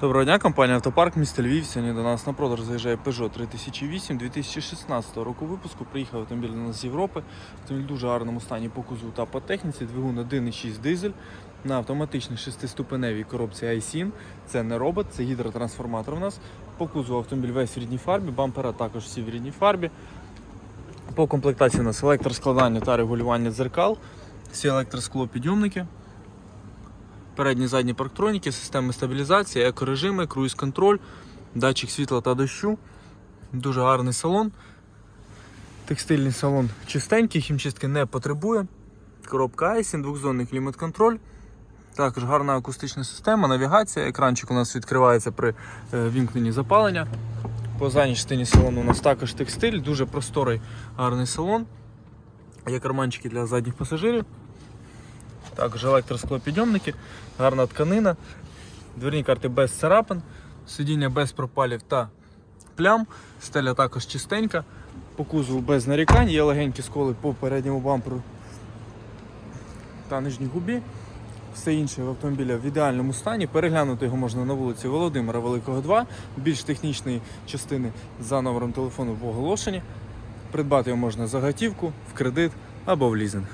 Доброго дня, компанія Автопарк місто Львів. Сьогодні до нас на продаж заїжджає Peugeot 3008 2016 року випуску. Приїхав автомобіль до нас з Європи. Автомобіль в дуже гарному стані по кузову та по техніці. Двигун 1.6 дизель на автоматичній шестиступеневій коробці iSIN. Це не робот, це гідротрансформатор у нас. По кузову автомобіль весь в рідній фарбі, бампера також всі в рідній фарбі. По комплектації у нас електроскладання та регулювання дзеркал, всі електросклопідйомники. Передні задні парктроніки, системи стабілізації, екорежими, круїз-контроль, датчик світла та дощу. Дуже гарний салон. Текстильний салон чистенький, хімчистки не потребує. Коробка Айсін, двохзонний клімат-контроль. Також гарна акустична система, навігація. Екранчик у нас відкривається при е, вімкненні запалення. По задній частині салону у нас також текстиль, дуже просторий гарний салон. Є карманчики для задніх пасажирів. Також електросклопідйомники, гарна тканина, дверні карти без царапин, сидіння без пропалів та плям, стеля також чистенька, по кузову без нарікань, є легенькі сколи по передньому бамперу та нижній губі. Все інше в автомобіля в ідеальному стані. Переглянути його можна на вулиці Володимира Великого 2, більш технічної частини за номером телефону в оголошенні. Придбати його можна за готівку, в кредит або в лізинг.